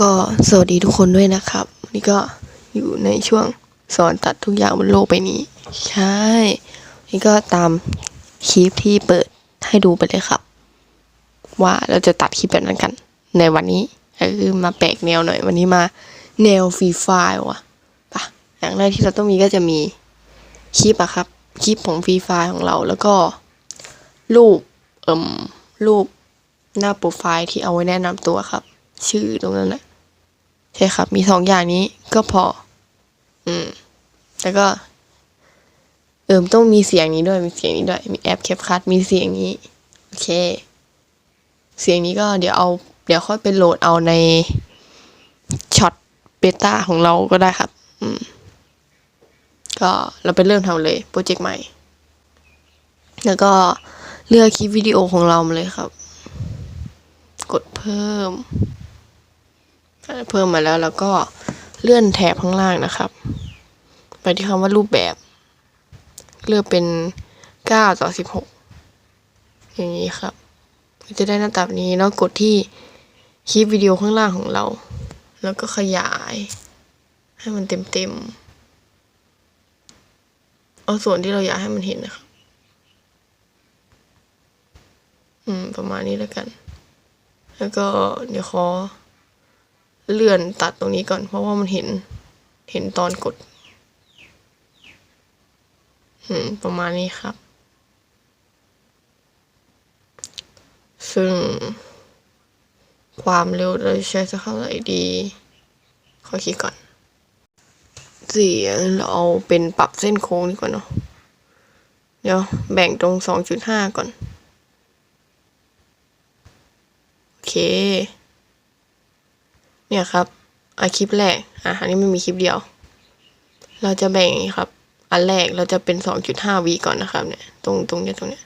ก็สวัสดีทุกคนด้วยนะครับนนี่ก็อยู่ในช่วงสอนตัดทุกอย่างบนโลกใบนี้ ใช่ นี่ก็ตามคลิปที่เปิดให้ดูไปเลยครับ ว่าเราจะตัดคลิปแบบนั้นกัน ในวันนี้เออมาแปลกแนวหน่อยวันนี้มาแนวฟรีไฟล์ว่ะปะอย่างแรกที่เราต้องมีก็จะมีคลิปอะครับ คลิปของฟรีไฟล์ของเราแล้วก็รูปเอ่ม รูปหน้าโปรไฟล์ที่เอาไว้แนะนำตัวครับ ชื่อตรงนั้นแหละใช่ครับ มีสองอย่างนี้ก็พอ อืม แล้วก็ เอิมต้องมีเสียงนี้ด้วยมีเสียงนี้ด้วย มีแอปแคปคัทมีเสียงนี้ โอเค เสียงนี้ก็เดี๋ยวเอา เดี๋ยวค่อยไปโหลดเอาในช็อตเบต้าของเราก็ได้ครับ อืม ก็เราไปเริ่มทำเลยโปรเจกต์ใหม่ แล้วก็ เลือกคลิปวิดีโอของเรามาเลยครับ กดเพิ่ม เพิ่มมาแล้วแล้วก็เลื่อนแถบข้างล่างนะครับ ไปที่คำว่ารูปแบบ เลือกเป็น 9 ต่อ 16 อย่างนี้ครับ จะได้หน้าตาแบบนี้แล้วกดที่คลิปวิดีโอข้างล่างของเรา แล้วก็ขยาย ให้มันเต็มๆ เอาส่วนที่เราอยากให้มันเห็นนะครับ อืม ประมาณนี้แล้วกัน แล้วก็เดี๋ยวขอ เลื่อนตัดตรงนี้ก่อน เพราะว่ามันเห็น เห็นตอนกด อืม ประมาณนี้ครับ ซึ่ง ความเร็วเราจะใช้สักเท่าไหร่ดีขอคิดก่อนเสียงเราเอาเป็นปรับเส้นโค้งดีกว่าเนาะเดี๋ยวแบ่งตรงสองจุดห้าก่อน โอ เค เนี่ยครับอะคลิปแรกอะอันนี้ไม่มีคลิปเดียว เราจะแบ่งครับ อันแรกเราจะเป็นสองจุดห้าวิก่อนนะครับ เนี่ย ตรงตรงเนี้ยตรงเนี้ย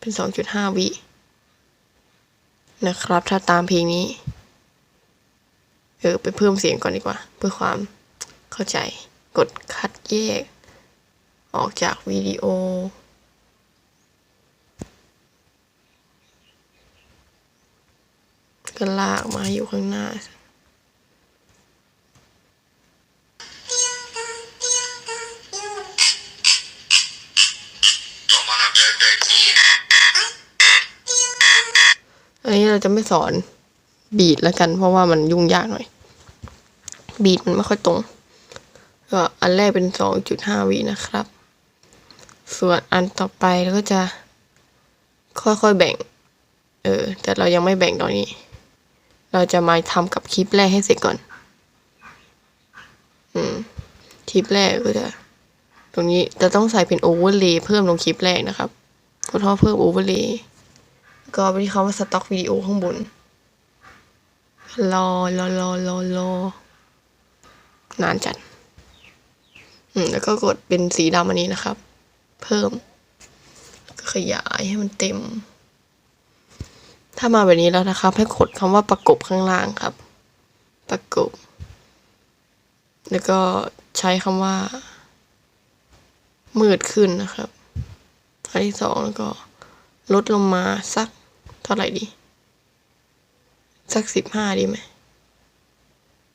เป็นสองจุดห้าวินะครับ ถ้าตามเพลงนี้ เออ ไปเพิ่มเสียงก่อนดีกว่า เพื่อความเข้าใจ กดคัดแยก ออกจากวิดีโอ ก็ลากมาอยู่ข้างหน้า อันนี้เราจะไม่สอนบีดแล้วกัน เพราะว่ามันยุ่งยากหน่อย บีดมันไม่ค่อยตรง ก็อันแรกเป็นสองจุดห้าวินะครับ ส่วนอันต่อไปเราก็จะค่อยๆแบ่ง เออ แต่เรายังไม่แบ่งตอนนี้ เราจะมาทำกับคลิปแรกให้เสร็จก่อน อืม คลิปแรกก็จะตรงนี้จะต้องใส่เป็นโอเวอร์เลย์เพิ่มลงคลิปแรกนะครับกดท่อเพิ่มโอเวอร์เลย์ก็ไปที่คำว่าสต็อกวิดีโอข้างบน รอรอรอรอรอนานจัด อืม แล้วก็กดเป็นสีดำอันนี้นะครับ เพิ่ม ก็ขยายให้มันเต็ม ถ้ามาแบบนี้แล้วนะครับ ให้กดคำว่าประกบข้างล่างครับ ประกบ แล้วก็ใช้คำว่า มืดขึ้นนะครับอันที่สองแล้วก็ลดลงมาสักเท่าไหร่ดี สักสิบห้าดีไหม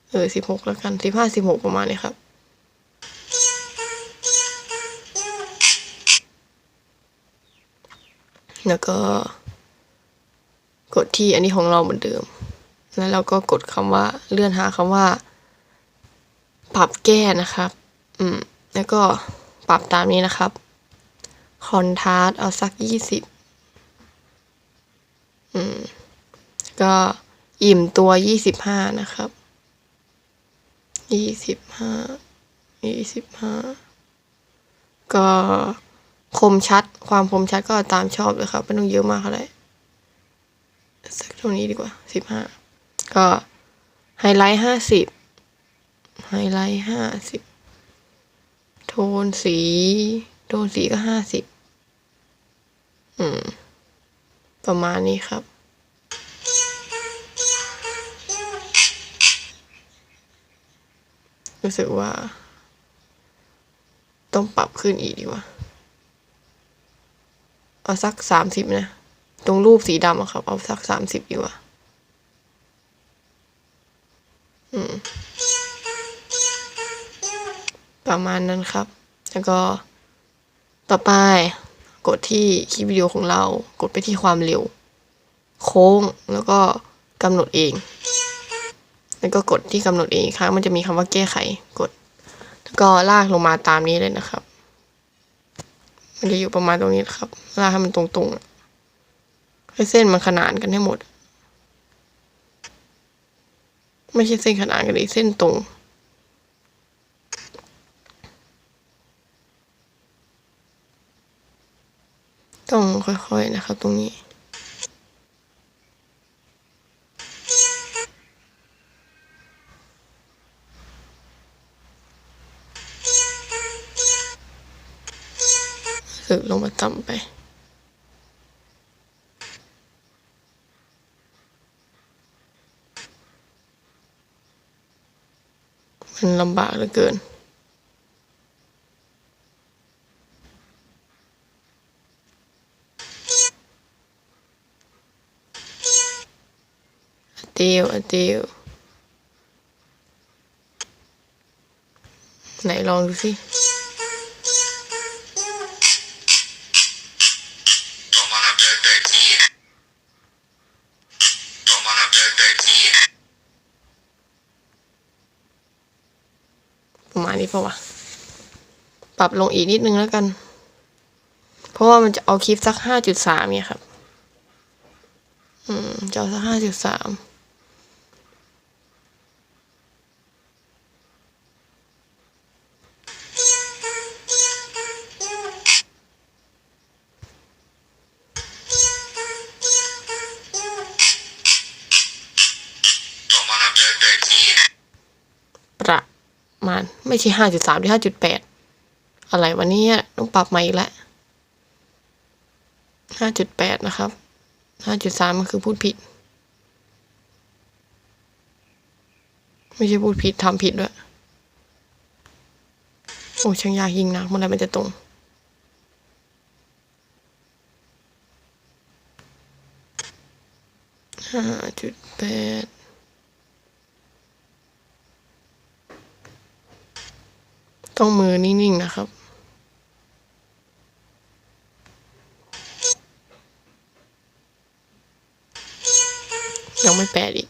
เออสิบหกแล้วกันสิบห้าสิบหกประมาณนี้ครับแล้วก็ กดที่อันนี้ของเราเหมือนเดิม แล้วเราก็กดคำว่าเลื่อนหาคำว่า ปรับแก้นะครับ อืม แล้วก็ปรับตามนี้นะครับ คอนทราสเอาสักยี่สิบอืม ก็อิ่มตัวยี่สิบห้านะครับยี่สิบห้ายี่สิบห้าก็คมชัด ความคมชัดก็ตามชอบเลยครับ ไม่ต้องเยอะมากเท่าไหร่ สักเท่านี้ดีกว่าสิบห้าก็ไฮไลท์ห้าสิบไฮไลท์ห้าสิบโทนสี โทนสีก็ห้าสิบอืม ประมาณนี้ครับรู้สึกว่า ต้องปรับขึ้นอีกดีกว่า เอาสักสามสิบนะ ตรงรูปสีดำอะครับ เอาสักสามสิบดีกว่อืมประมาณนั้นครับ แล้วก็ต่อไปกดที่คลิปวิดีโอของเรา กดไปที่ความเร็ว โค้งแล้วก็กำหนดเอง แล้วก็กดที่กำหนดเองครั้งมันจะมีคำว่าแก้ไข กด แล้วก็ลากลงมาตามนี้เลยนะครับ มันจะอยู่ประมาณตรงนี้นครับ ลากให้มันตรงๆ ให้เส้นมันขนานกันให้หมด ไม่ใช่เส้นขนานกันเลยเส้นตรงต้องค่อยๆนะครับตรงนี้ สึกลงมาต่ำไป มันลำบากเหลือเกิน เดียวเดียวไหนลองดูสิ ปรับลงอีกนิดนึงแล้วกัน เพราะว่ามันจะเอาคลิปสักห้าจุดสามเนี่ยครับ อืมจะเอาสักห้าจุดสามประมาณไม่ใช่ห้าจุดสามที่ห้าจุดแปด อะไรวันนี้ต้องปรับใหม่อีกแล้วห้าจุดแปดนะครับห้าจุดสามมันคือพูดผิด ไม่ใช่พูดผิดทำผิดด้วย โอ้ช่างยากยิงนักเมื่อไรมันจะตรงห้าจุดแปดต้องมือนิ่งๆนะครับ ยังไม่แปดอีก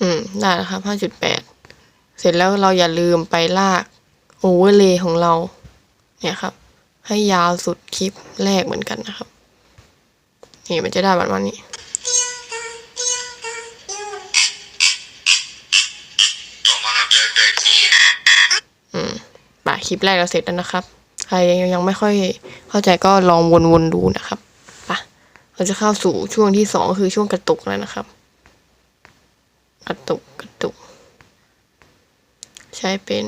อืม ได้แล้วครับ5.8เสร็จแล้วเราอย่าลืมไปลากโอเวอร์เลย์ของเรา เนี่ยครับ ให้ยาวสุดคลิปแรกเหมือนกันนะครับ นี่มันจะได้แบบนี้ คลิปแรกเราเสร็จแล้วนะครับ ใครยังยังไม่ค่อยเข้าใจก็ลองวนๆดูนะครับปะเราจะเข้าสู่ช่วงที่สองคือช่วงกระตุกแล้วนะครับ กระตุกกระตุก ใช้เป็น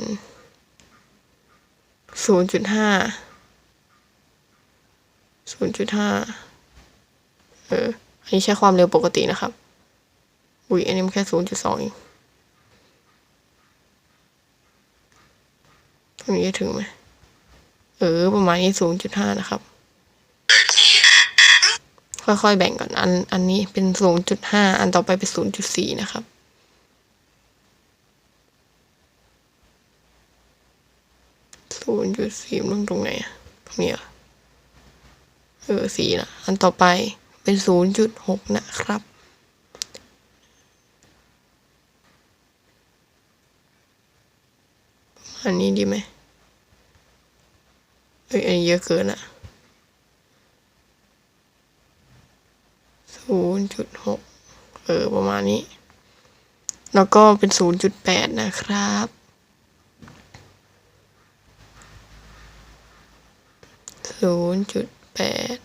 ศูนย์จุดห้าศูนย์จุดห้าเออ อันนี้ใช้ความเร็วปกตินะครับ อุ้ยอันนี้มันแค่ศูนย์จุดสองเอง ตรงนี้จะถึงไหมเออ ประมาณนี้ศูนย์จุดห้านะครับ ค่อยๆแบ่งก่อนอันอันนี้เป็นศูนย์จุดห้าอันต่อไปเป็นศูนย์จุดสี่นะครับศูนย์จุดสี่มันตรงไหนตรงนี้เหรอเออสี่นะอันต่อไปเป็นศูนย์จุดหกนะครับ อั นี้ดีไหมเอ้ยอันนี้เยอะเกินอะศูนย์จุดหกเออประมาณนี้ แล้วก็เป็นศูนย์จุดแปดนะครับ ศูนย์จุดแปด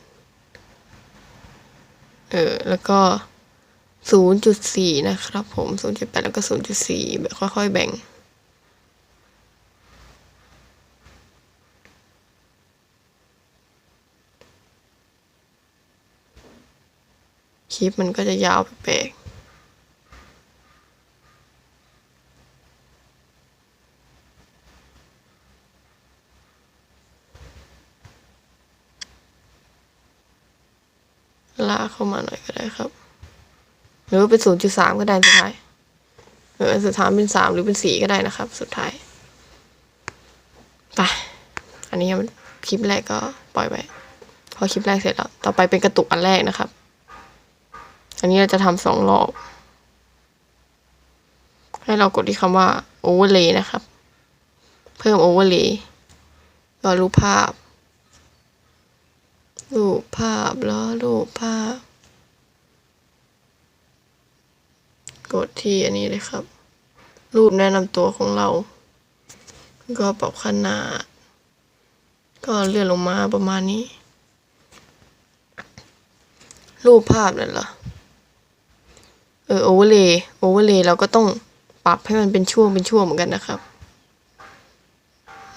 เออ แล้วก็ศูนย์จุดสี่นะครับผมศูนย์จุดแปดแล้วก็ศูนย์จุดสี่แบบค่อยๆแบ่ง คลิปมันก็จะยาวแปลกลากเข้ามาหน่อยก็ได้ครับ หรือว่าเป็นศูนย์จุดสามก็ได้สุดท้ายเออสุดท้ายเป็นสามหรือเป็นสี่ก็ได้นะครับ สุดท้ายไปอันนี้มันคลิปแรกก็ปล่อยไปพอคลิปแรกเสร็จแล้ว ต่อไปเป็นกระตุกอันแรกนะครับ อันนี้เราจะทำสองรอบ ให้เรากดที่คำว่า overlay นะครับ เพิ่ม overlay ก็รูปภาพ รูปภาพแล้วรูปภาพ กดที่อันนี้เลยครับ รูปแนะนำตัวของเรา ก็ปรับขนาด ก็เลื่อนลงมาประมาณนี้ รูปภาพนั่นเหรอ เออโอเวอร์เลย์โอเวอร์เลย์เราก็ต้องปรับให้มันเป็นช่วงเป็นช่วงเหมือนกันนะครับ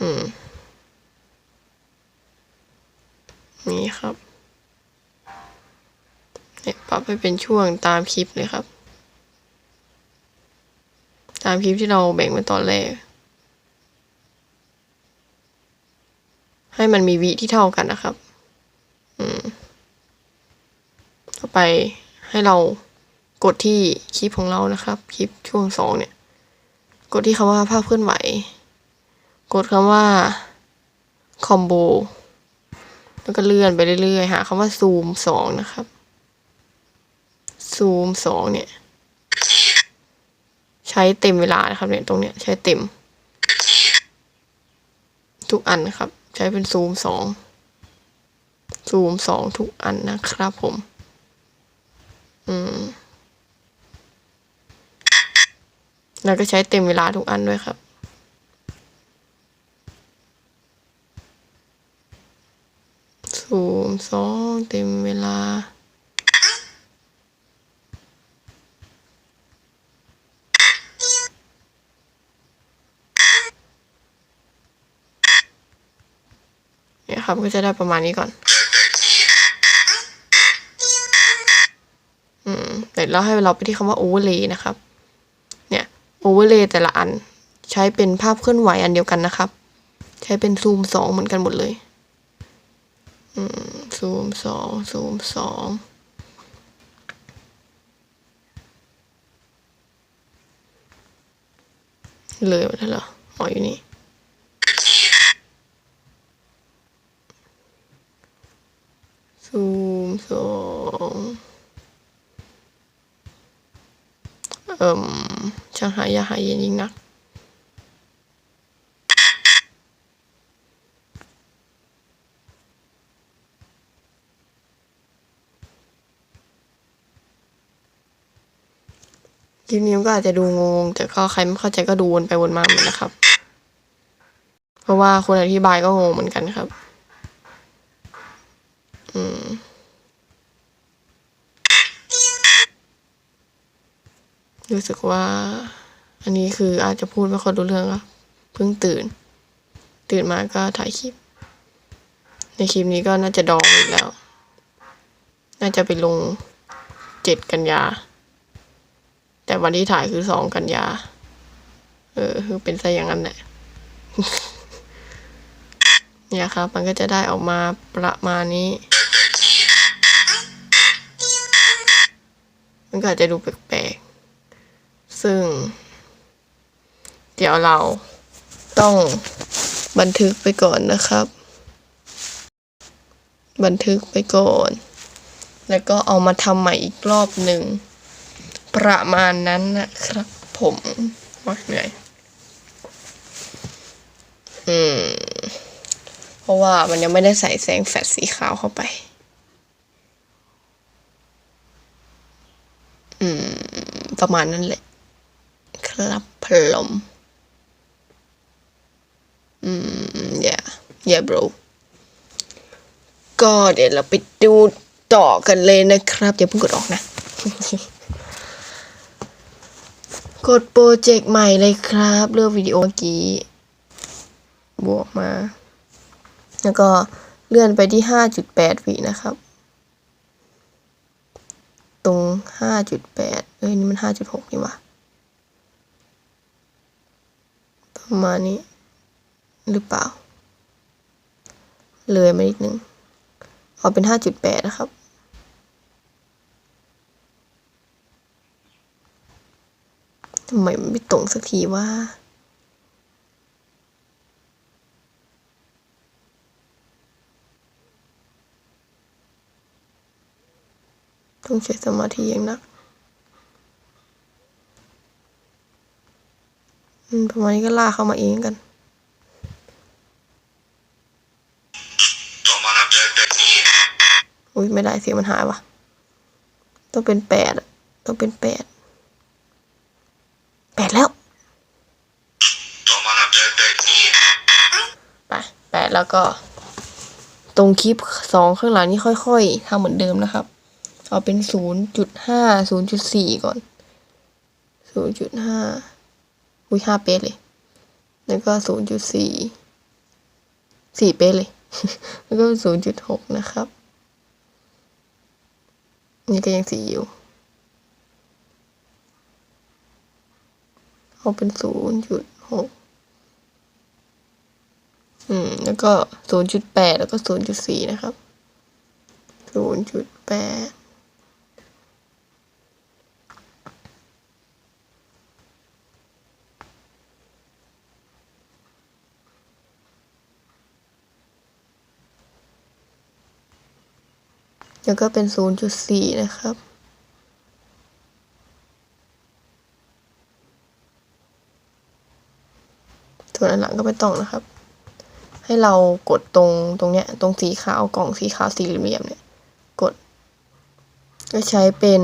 อืม นี่ครับเนี่ยปรับให้เป็นช่วงตามคลิปเลยครับ ตามคลิปที่เราแบ่งไว้ตอนแรก ให้มันมีวิที่เท่ากันนะครับ อืม ต่อไปให้เรา กดที่คลิปของเรานะครับ คลิปช่วงสองเนี่ย กดที่คำว่าภาพเคลื่อนไหว กดคำว่าคอมโบแล้วก็เลื่อนไปเรื่อยๆ หาคำว่าซูมสองนะครับ ซูมสองเนี่ย ใช้เต็มเวลานะครับเนี่ยตรงเนี้ยใช้เต็ม ทุกอันนะครับ ใช้เป็นซูมสองซูมสองทุกอันนะครับผม อืม แล้วก็ใช้เต็มเวลาทุกอันด้วยครับซูมสองเต็มเวลา เนี่ยครับก็จะได้ประมาณนี้ก่อน อืม เสร็จแล้วให้เราไปที่คำว่า overlay นะครับ overlay แต่ละอัน ใช้เป็นภาพเคลื่อนไหวอันเดียวกันนะครับ ใช้เป็นซูมสองเหมือนกันหมดเลยซูมสองซูมสองเลยมาแล้วเหรออ๋ออยู่นี่ซูมสอง เอ่มช่างหายาหายเย็นยิ่งนัก คลิปนี้ก็อาจจะดูงง แต่ก็ใครไม่เข้าใจก็ดูวนไปวนมาเหมือนนะครับ เพราะว่าคนอธิบายก็งงเหมือนกันครับ รู้สึกว่า อันนี้คืออาจจะพูดไม่ค่อยรู้เรื่องครับเพิ่งตื่น ตื่นมาก็ถ่ายคลิป ในคลิปนี้ก็น่าจะดองอีกแล้ว น่าจะไปลงเจ็ดกันยา แต่วันที่ถ่ายคือสองกันยา เออ คือเป็นซะอย่างนั้นแหละเนี่ยครับ มันก็จะได้ออกมาประมาณนี้ มันก็อาจจะดูแปลกๆ ซึ่ง เดี๋ยวเราต้องบันทึกไปก่อนนะครับ บันทึกไปก่อน แล้วก็เอามาทำใหม่อีกรอบหนึ่ง ประมาณนั้นนะครับผมว่าเหนื่อยอืม เพราะว่ามันยังไม่ได้ใส่แสงแฟลชสีขาวเข้าไป อืม ประมาณนั้นแหละ รับพลมอืม yeah yeah bro ก็เดี๋ยวเราไปดูต่อกันเลยนะครับ อย่าเพิ่งกดออกนะ กดโปรเจกต์ใหม่เลยครับ เลือกวิดีโอเมื่อกี้ บวกมา แล้วก็เลื่อนไปที่ห้าจุดแปดวินะครับ ตรงห้าจุดแปดเอ้ย นี่มันห้าจุดหกนี่หวะ ประมาณนี้ หรือเปล่า เลยมานิดนึง เอาเป็นห้าจุดแปดนะครับ ทำไมมันไม่ตรงสักทีว่าต้องใช้สมาธิอย่างนักอืม ประมาณนี้ก็ลากเข้ามาเองกัน Toma la perspectiva. อุ้ยไม่ได้เสียงมันหายวะต้องเป็นแปดอะต้องเป็นแปดแปดแล้ว Toma la perspectiva. ไปแปดแล้วก็ ตรงคลิปสองข้างหลังนี่ค่อยๆทำเหมือนเดิมนะครับ เอาเป็นศูนย์จุดห้าศูนย์จุดสี่ก่อนศูนย์จุดห้า อุ้ยห้าเป๊ะเลย แล้วก็ศูนย์จุดสี่สี่เป๊ะเลย แล้วก็ศูนย์จุดหกนะครับ นี่ก็ยังสี่อยู่ เอาเป็นศูนย์จุดหกอืม แล้วก็ศูนย์จุดแปดแล้วก็ศูนย์จุดสี่นะครับศูนย์จุดแปด แล้วก็เป็นศูนย์จุดสี่นะครับ ส่วนอันหลังก็ไม่ต้องนะครับ ให้เรากดตรงตรงเนี้ยตรงสีขาวกล่องสีขาวสี่เหลี่ยมเนี่ย กด ก็ใช้เป็น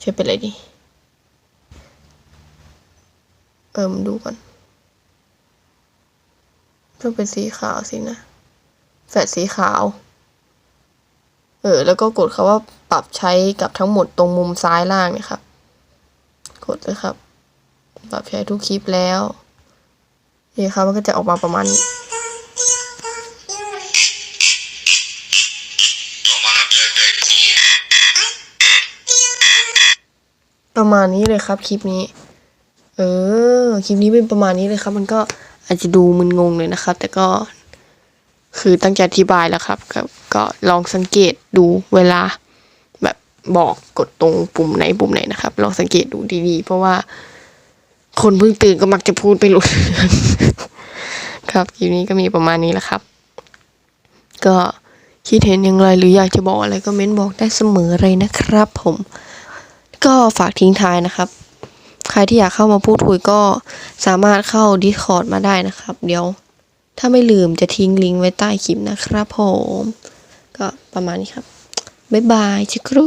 ใช้เป็นอะไรดีเอิมดูก่อนต้องเป็นสีขาวสินะ แฟลชสีขาว เออแล้วก็กดคาว่าปรับใช้กับทั้งหมดตรงมุมซ้ายล่างเนี่ยครับ กดเลยครับ ปรับใช้ทุกคลิปแล้วนี่ครับมันก็จะออกมาประมาณนี้ประมาณนี้เลยครับคลิปนี้ เออ คลิปนี้เป็นประมาณนี้เลยครับ มันก็อาจจะดูมึนงงเลยนะครับ แต่ก็ คือตั้งใจอธิบายแล้วครับก็ก็ลองสังเกตดูเวลา แบบบอกกดตรงปุ่มไหนปุ่มไหนนะครับ ลองสังเกตดูดีๆ เพราะว่า คนเพิ่งตื่นก็มักจะพูดไปหลุดครับคลิปนี้ก็มีประมาณนี้แหละครับ ก็คิดเห็นอย่างไรหรืออยากจะบอกอะไรก็เม้นบอกได้เสมอเลยนะครับ ผม ก็ฝากทิ้งท้ายนะครับ ใครที่อยากเข้ามาพูดคุยก็สามารถเข้า Discord มาได้นะครับ เดี๋ยว ถ้าไม่ลืมจะทิ้งลิงก์ไว้ใต้คลิปนะครับผม ก็ประมาณนี้ครับ บ๊ายบายชิครู